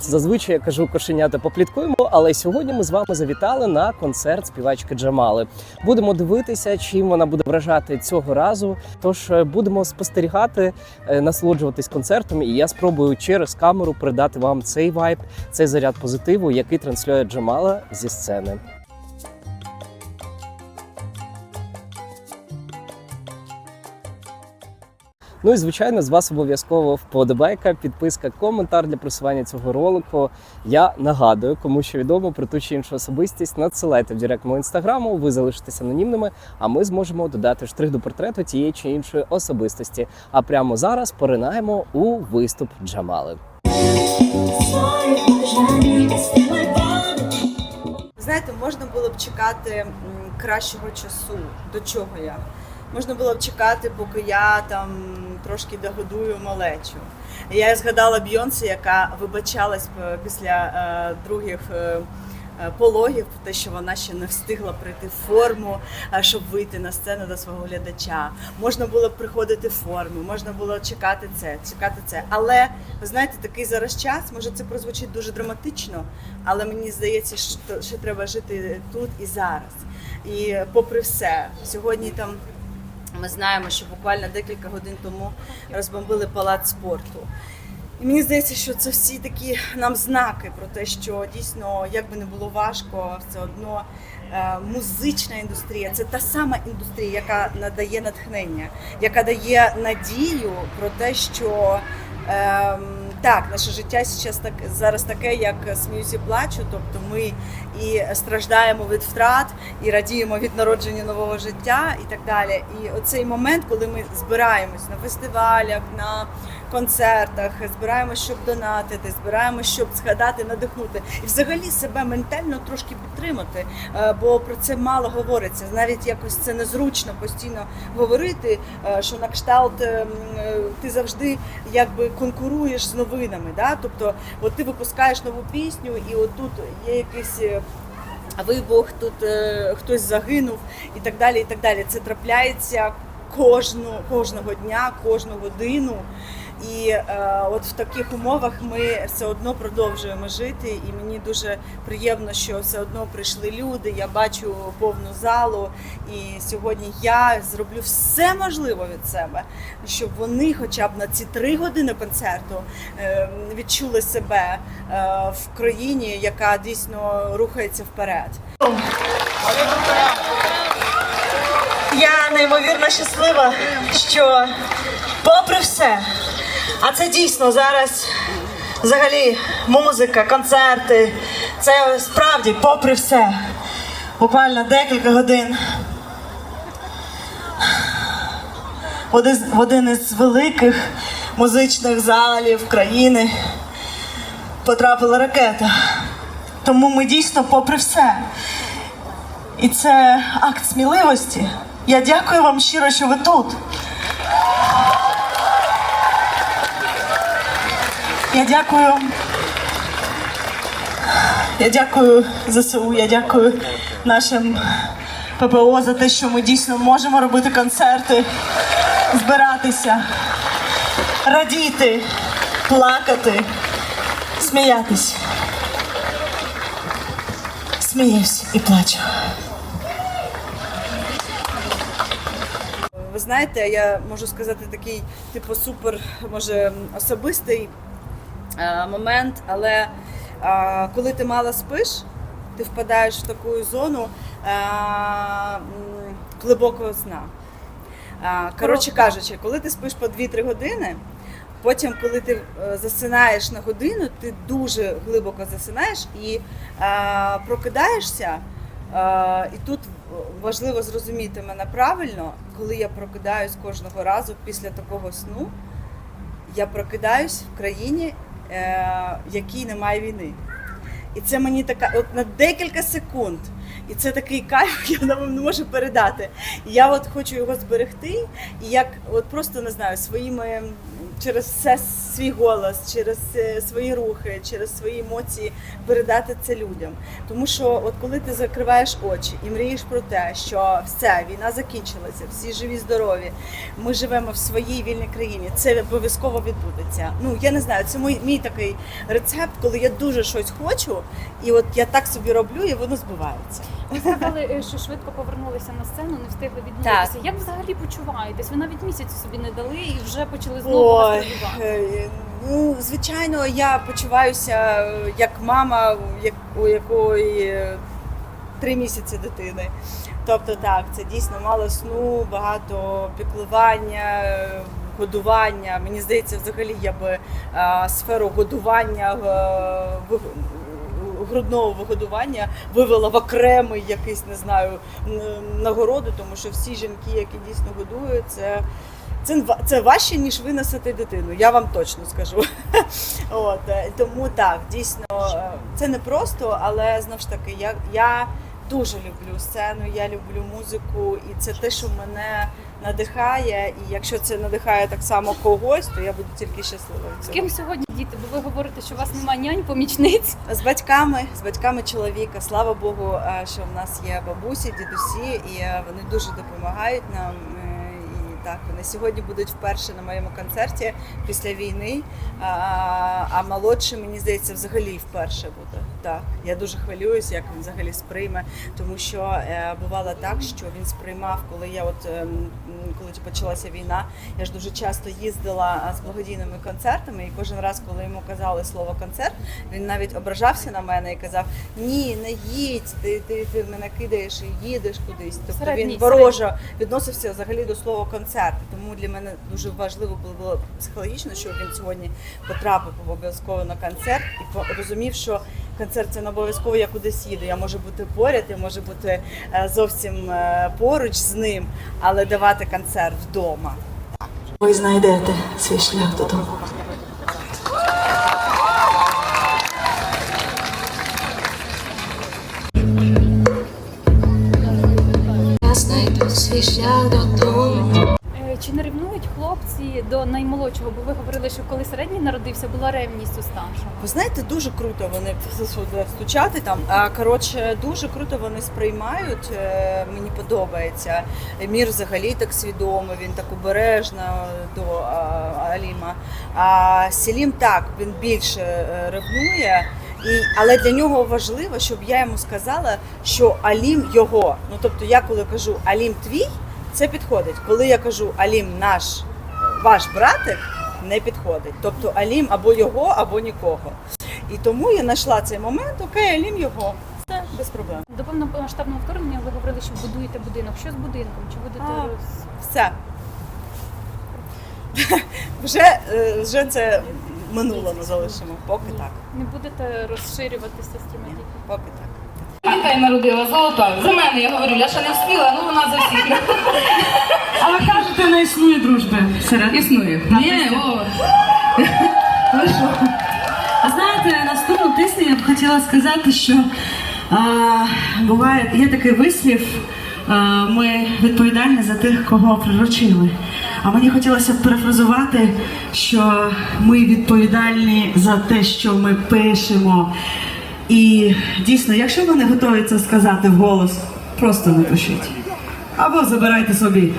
Зазвичай я кажу кошенята попліткуємо, але сьогодні ми з вами завітали на концерт співачки Джамали. Будемо дивитися, чим вона буде вражати цього разу. Тож е, будемо спостерігати, е, насолоджуватись концертом, і я спробую через камеру передати вам цей вайб, цей заряд позитиву, який транслює Джамала зі сцени. Ну і звичайно, з вас обов'язково вподобайка, підписка, коментар для просування цього ролику. Я нагадую, кому що відомо про ту чи іншу особистість, надсилайте в директ мого інстаграму, ви залишитеся анонімними, а ми зможемо додати штрих до портрету тієї чи іншої особистості. А прямо зараз поринаємо у виступ Джамали. Знаєте, можна було б чекати кращого часу. До чого я? Можна було б чекати, поки я там трошки догодую малечу. Я згадала Бйонсі, яка вибачалась після е, других е, е, пологів, те, що вона ще не встигла прийти в форму, е, щоб вийти на сцену до свого глядача. Можна було приходити в форму, можна було чекати це, чекати це. Але ви знаєте, такий зараз час, може це прозвучить дуже драматично, але мені здається, що, що треба жити тут і зараз. І попри все, сьогодні там. Ми знаємо, що буквально декілька годин тому розбомбили палац спорту. І мені здається, що це всі такі нам знаки про те, що дійсно, як би не було важко, все одно е, музична індустрія це та сама індустрія, яка надає натхнення, яка дає надію про те, що ем, так, наше життя так зараз таке, як сміюсь і плачу. Тобто ми і страждаємо від втрат, і радіємо від народження нового життя, і так далі. І оцей момент, коли ми збираємось на фестивалях, на концертах, збираємось, щоб донатити, збираємось, щоб згадати, надихнути, і взагалі себе ментально трошки підтримати, е, бо про це мало говориться. Навіть якось це незручно постійно говорити, е, що на кшталт е, м, е, ти завжди якби конкуруєш з новинами. Да? Тобто, от ти випускаєш нову пісню, і отут є якийсь. Вибух, тут хтось загинув і так далі. І так далі. Це трапляється кожну, кожного дня, кожну годину. І е, от в таких умовах ми все одно продовжуємо жити, і мені дуже приємно, що все одно прийшли люди. Я бачу повну залу, і сьогодні я зроблю все можливе від себе, щоб вони, хоча б на ці три години концерту, е, відчули себе е, в країні, яка дійсно рухається вперед. Я неймовірно щаслива, що попри все, а це дійсно зараз взагалі музика, концерти, це справді попри все. Буквально декілька годин. В один, із великих музичних залів країни потрапила ракета. Тому ми дійсно попри все. І це акт сміливості. Я дякую вам щиро, що ви тут. Я дякую. Я дякую ЗСУ, я дякую нашим ППО за те, що ми дійсно можемо робити концерти, збиратися, радіти, плакати, сміятись. Сміюсь і плачу. Ви знаєте, я можу сказати такий, типу, супер, може, особистий момент, але е, коли ти мало спиш, ти впадаєш в таку зону е, глибокого сна. Е, Коротше кажучи, коли ти спиш по 2-3 години, потім, коли ти е, засинаєш на годину, ти дуже глибоко засинаєш і е, прокидаєшся. Е, і тут важливо зрозуміти мене правильно, коли я прокидаюсь кожного разу після такого сну, я прокидаюсь в країні, е, в якій немає війни. І це мені така, от на декілька секунд. І це такий кайф, я вам не можу передати. Я от хочу його зберегти, і як от просто не знаю, своїми через все свій голос, через е, свої рухи, через свої емоції передати це людям. Тому що, от коли ти закриваєш очі і мрієш про те, що все, війна закінчилася, всі живі, здорові, ми живемо в своїй вільній країні, це обов'язково відбудеться. Ну я не знаю, це мій, мій такий рецепт, коли я дуже щось хочу, і от я так собі роблю, і воно збувається. Ви сказали, е, що швидко повернулися на сцену, не встигли відновитися. Як взагалі почуваєтесь? Ви навіть місяцю собі не дали і вже почали знову Е, ну звичайно, я почуваюся е, як мама, у як- у якої е, три місяці дитини. Тобто, так, це дійсно мало сну, багато піклування, годування. Мені здається, взагалі я би сферу годування грудного вигодування вивела в окремий якийсь, не знаю, нагороду, тому що всі жінки, які дійсно годують, це. Це, це важче, ніж виносити дитину, я вам точно скажу. От, е, тому так, дійсно, е, це не просто, але знову ж таки, я, я дуже люблю сцену, я люблю музику, і це те, що мене надихає. І якщо це надихає так само когось, то я буду тільки щаслива. З ким сьогодні діти? Бо ви говорите, що у вас немає нянь, помічниць. З батьками, з батьками чоловіка. Слава Богу, е, що в нас є бабусі, дідусі, і вони дуже допомагають нам. Так, вони сьогодні будуть вперше на моєму концерті після війни. А, а молодший, мені здається, взагалі вперше буде. Так, я дуже хвилююсь, як він взагалі сприйме, тому що е, бувало так, що він сприймав, коли я от ем, коли почалася війна, я ж дуже часто їздила з благодійними концертами, і кожен раз, коли йому казали слово концерт, він навіть ображався на мене і казав: Ні, не їдь, ти, ти, ти мене кидаєш і їдеш кудись. Тобто Середній- він вороже відносився взагалі до слова концерт. Тому для мене дуже важливо було психологічно, що він сьогодні потрапив обов'язково на концерт і розумів, що концерт це не обов'язково я кудись їду. Я можу бути поряд, я можу бути е, зовсім е, поруч з ним, але давати концерт вдома. Ви знайдете свій шлях додому. Я знайду свій шлях додому. Хлопці до наймолодшого? Бо ви говорили, що коли середній народився, була ревність у старшого. Ви знаєте, дуже круто вони стучати там. А коротше, дуже круто вони сприймають. е, Мені подобається. Мір взагалі так свідомий, він так обережно до Аліма. А Селім так, він більше е, ревнує. І, але для нього важливо, щоб я йому сказала, що Алім його. Ну тобто, я коли кажу Алім твій, це підходить. Коли я кажу Алім наш, ваш братик, не підходить. Тобто Алім або його, або нікого. І тому я знайшла цей момент, окей, Алім його. Все, без проблем. До повномасштабного вторгнення ви говорили, що будуєте будинок. Що з будинком? Чи будете А. роз... Все. вже, е, вже це минулому залишимо. Поки так. не будете розширюватися з тими дітьми? Поки так. Дітей народила золота. За мене я говорю, я ще не встигла, ну вона за всіх. А ви кажете, не існує дружби серед Існує. Ні, о. А знаєте, наступну пісню я б хотіла сказати, що а, буває, є такий вислів, а, ми відповідальні за тих, кого приручили. А мені хотілося б перефразувати, що ми відповідальні за те, що ми пишемо. І дійсно, якщо ви не готові це сказати вголос, просто не пишіть. Або забирайте собі.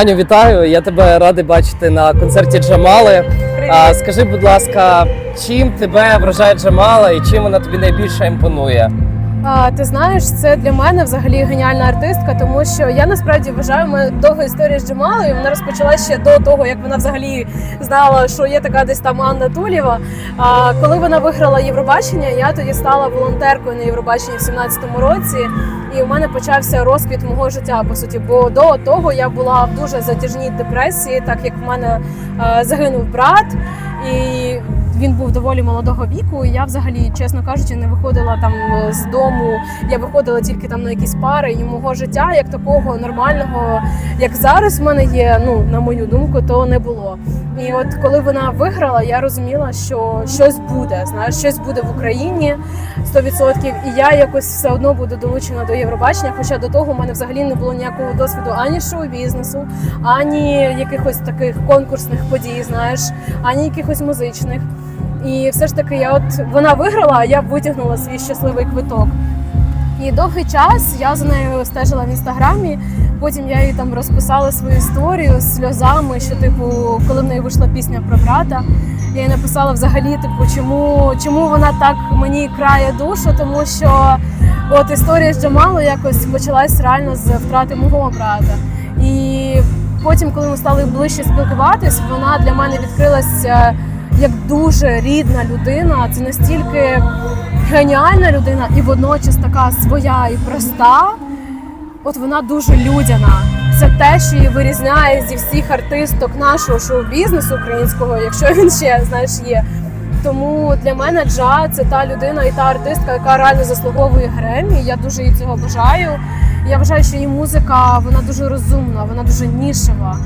Аню, вітаю! Я тебе радий бачити на концерті Джамали. А, скажи, будь ласка, чим тебе вражає Джамала і чим вона тобі найбільше імпонує? А, ти знаєш, це для мене взагалі геніальна артистка, тому що я насправді вважаю моя довга історія з Джамалою. Вона розпочалася ще до того, як вона взагалі знала, що є така десь там Анна Тулєва. А коли вона виграла Євробачення, я тоді стала волонтеркою на Євробаченні в 17-му році, і у мене почався розквіт мого життя. По суті, бо до того я була в дуже затяжній депресії, так як в мене е, загинув брат і. Він був доволі молодого віку, і я взагалі, чесно кажучи, не виходила там е, з дому. Я виходила тільки там на якісь пари, і мого життя як такого нормального, як зараз в мене є, ну на мою думку, то не було. І от коли вона виграла, я розуміла, що щось буде. Знаєш, щось буде в Україні 100%. І я якось все одно буду долучена до Євробачення. Хоча до того в мене взагалі не було ніякого досвіду ані шоу-бізнесу, ані якихось таких конкурсних подій, знаєш, ані якихось музичних. І все ж таки, я от вона виграла, а я витягнула свій щасливий квиток. І довгий час я за нею стежила в інстаграмі. Потім я їй там розписала свою історію з сльозами, що типу, коли в неї вийшла пісня про брата, я їй написала взагалі, типу, чому, чому вона так мені крає душу, тому що от історія з Джамалу якось почалась реально з втрати мого брата. І потім, коли ми стали ближче спілкуватись, вона для мене відкрилася як дуже рідна людина. Це настільки геніальна людина і водночас така своя і проста. От вона дуже людяна. Це те, що її вирізняє зі всіх артисток нашого шоу-бізнесу українського, якщо він ще знаєш є. Тому для мене Джа це та людина і та артистка, яка реально заслуговує Гремі. Я дуже їй цього бажаю. Я вважаю, що її музика вона дуже розумна, вона дуже нішева.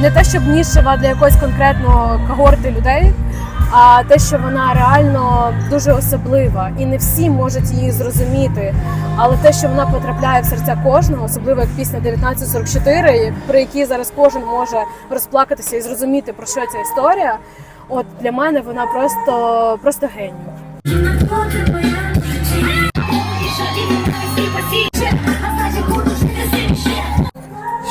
Не те, щоб нішева для якоїсь конкретного когорти людей, а те, що вона реально дуже особлива, і не всі можуть її зрозуміти. Але те, що вона потрапляє в серця кожного, особливо як пісня 1944, при якій зараз кожен може розплакатися і зрозуміти про що ця історія. От для мене вона просто просто геній.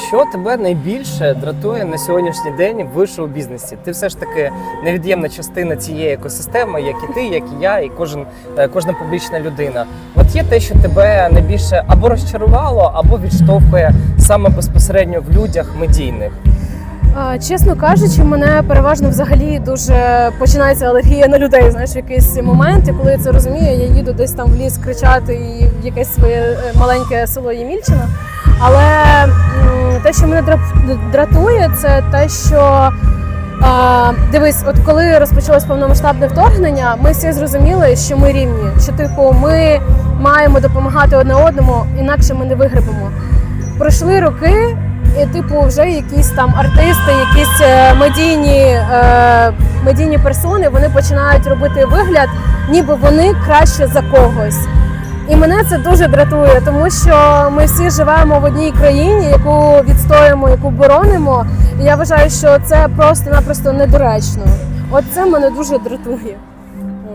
Що тебе найбільше дратує на сьогоднішній день в шоу-бізнесі? Ти все ж таки невід'ємна частина цієї екосистеми, як і ти, як і я, і кожен е, кожна публічна людина. От є те, що тебе найбільше або розчарувало, або відштовхує саме безпосередньо в людях медійних. Чесно кажучи, мене переважно взагалі дуже починається алергія на людей. Знаєш, в якийсь момент, і коли я це розумію, я їду десь там в ліс кричати і в якесь своє е, маленьке село Ємільчина. Але те, що мене дра- дратує, це те, що а, дивись, от коли розпочалось повномасштабне вторгнення, ми всі зрозуміли, що ми рівні, що типу ми маємо допомагати одне одному, інакше ми не вигребемо. Пройшли роки, і типу вже якісь там артисти, якісь е, медійні, е, медійні персони, вони починають робити вигляд, ніби вони краще за когось. І мене це дуже дратує, тому що ми всі живемо в одній країні, яку відстоїмо, яку боронимо. І я вважаю, що це просто-напросто недоречно. От це мене дуже дратує.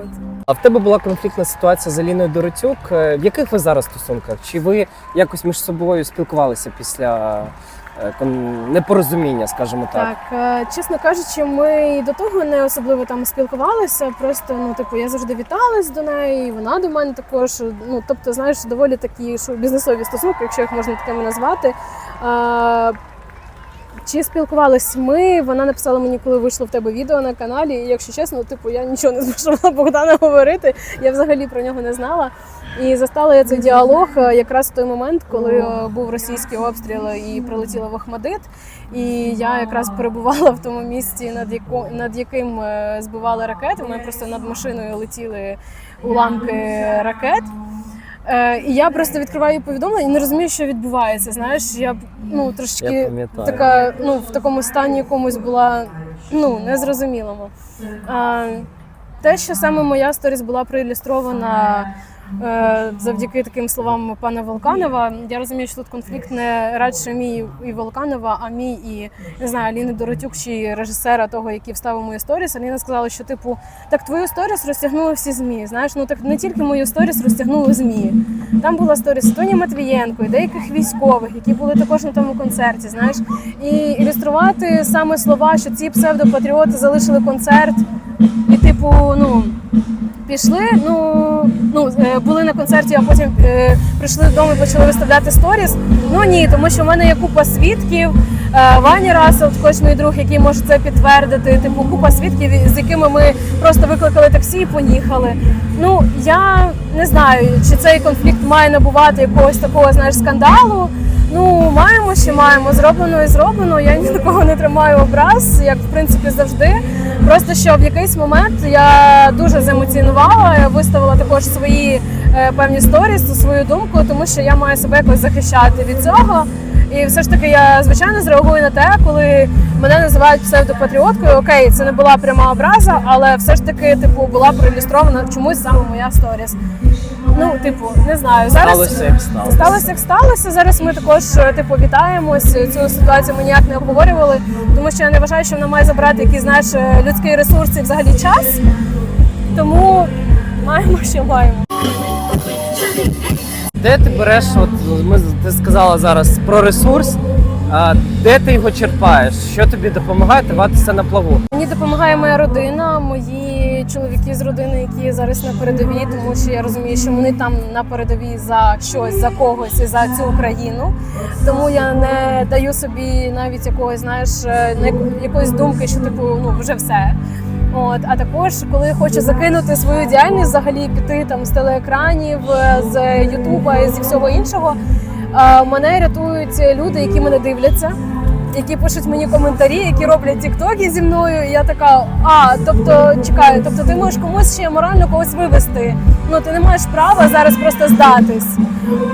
От. А в тебе була конфліктна ситуація з Аліною Доротюк. Е, В яких ви зараз стосунках? Чи ви якось між собою спілкувалися після непорозуміння, скажімо так? Так, е, чесно кажучи, ми і до того не особливо там спілкувалися. Просто ну, типу, я завжди віталась до неї, і вона до мене також. Ну, тобто, знаєш, доволі такі що бізнесові стосунки, якщо їх можна такими назвати. Чи спілкувались ми? Вона написала мені, коли вийшло в тебе відео на каналі. І якщо чесно, типу, я нічого не змушувала Богдана говорити. Я взагалі про нього не знала. І застала я цей діалог е, якраз в той момент, коли е, був російський обстріл і прилетіла в Ахмадит. І я якраз перебувала в тому місці, над яко, над яким е, збивали ракети. Ми просто над машиною летіли уламки ракет. Е, і я просто відкриваю повідомлення і не розумію, що відбувається. Знаєш, я ну трошки я така, ну в такому стані якомусь була ну незрозумілому. Е, те, що саме моя сторіс була проілюстрована завдяки таким словам пана Волканова, я розумію, що тут конфлікт не радше мій і Волканова, а мій і не знаю, Аліни Доротюк чи режисера того, який вставив мою сторіс. Аліна сказала, що типу, так твою сторіс розтягнули всі змі. Знаєш, ну так не тільки мою сторіс розтягнули змі. Там була сторіс Тоні Матвієнко і деяких військових, які були також на тому концерті. Знаєш, і ілюструвати саме слова, що ці псевдопатріоти залишили концерт, і типу, ну. Пішли, ну ну е, були на концерті, а потім е, прийшли додому і почали виставляти сторіс. Ну ні, тому що в мене є купа свідків. Е, Ваня Расел, також мій друг, який може це підтвердити. Типу, купа свідків, з якими ми просто викликали таксі і поїхали. Ну я не знаю, чи цей конфлікт має набувати якогось такого знаєш скандалу. Ну, маємо, що маємо. Зроблено і зроблено. Я ні на кого не тримаю образ, як в принципі завжди. Просто що в якийсь момент я дуже заемоціонувала, виставила також свої е, певні сторіс, свою думку, тому що я маю себе якось захищати від цього. І все ж таки я звичайно зреагую на те, коли мене називають псевдопатріоткою. Окей, це не була пряма образа, але все ж таки, типу, була проілюстрована чомусь саме моя сторіс. Ну, типу, не знаю. Зараз Сталося, як сталося. Сталося, як сталося. Зараз ми також типу вітаємось. Цю ситуацію ми ніяк не обговорювали, тому що я не вважаю, що вона має забрати якийсь знаєш е, людський ресурс і взагалі час. Тому маємо, що маємо. Де ти береш, от ми ти сказала зараз про ресурс. А де ти його черпаєш? Що тобі допомагає триватися на плаву? Мені допомагає моя родина, мої чоловіки з родини, які зараз на передовій, тому що я розумію, що вони там на передовій за щось, за когось і за цю Україну. Тому я не даю собі навіть якогось, знаєш, е, якоїсь думки, що типу ну вже все. От, а також коли хочу закинути свою діяльність, взагалі піти там з телеекранів, е, з Ютуба і зі всього іншого. е, Мене рятують люди, які мене дивляться, які пишуть мені коментарі, які роблять тіктоки зі мною. І я така, а тобто чекаю, тобто ти можеш комусь ще морально когось вивести. Ну ти не маєш права зараз просто здатись.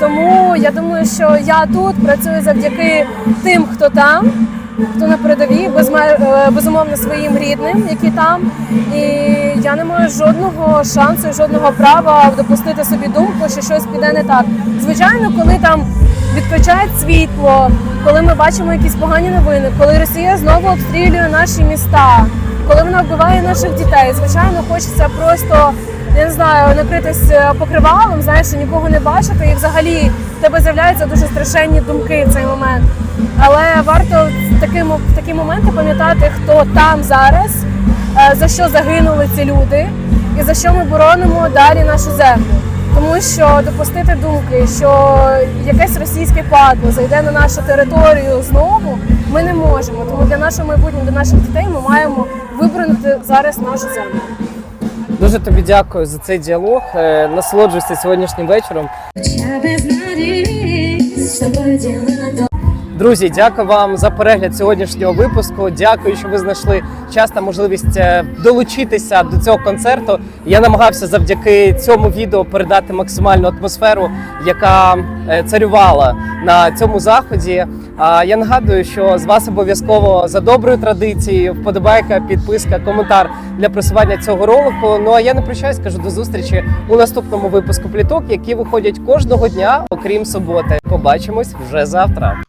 Тому я думаю, що я тут працюю завдяки тим, хто там. Хто на передовій, е, безумовно своїм рідним, які там, і я не маю жодного шансу, жодного права допустити собі думку, що щось піде не так. Звичайно, коли там відключають світло, коли ми бачимо якісь погані новини, коли Росія знову обстрілює наші міста, коли вона вбиває наших дітей, звичайно, хочеться просто я не знаю, накритись е, покривалом, знаєш, нікого не бачити, і взагалі в тебе з'являються дуже страшенні думки в цей момент. Але варто в такі, в такі моменти пам'ятати, хто там зараз, е, за що загинули ці люди, і за що ми боронимо далі нашу землю. Тому що допустити думки, що якесь російське падло зайде на нашу територію знову, ми не можемо. Тому для нашого майбутнього, для наших дітей ми маємо вибороти зараз нашу землю. Дуже тобі дякую за цей діалог. Е, Насолоджуйся сьогоднішнім вечором. Друзі, дякую вам за перегляд сьогоднішнього випуску. Дякую, що ви знайшли час та можливість е, долучитися до цього концерту. Я намагався завдяки цьому відео передати максимальну атмосферу, яка е, царювала на цьому заході. А я нагадую, що з вас обов'язково за доброю традицією вподобайка, підписка, коментар для просування цього ролику. Ну а я не прощаюсь, кажу до зустрічі у наступному випуску пліток, які виходять кожного дня, окрім суботи. Побачимось вже завтра.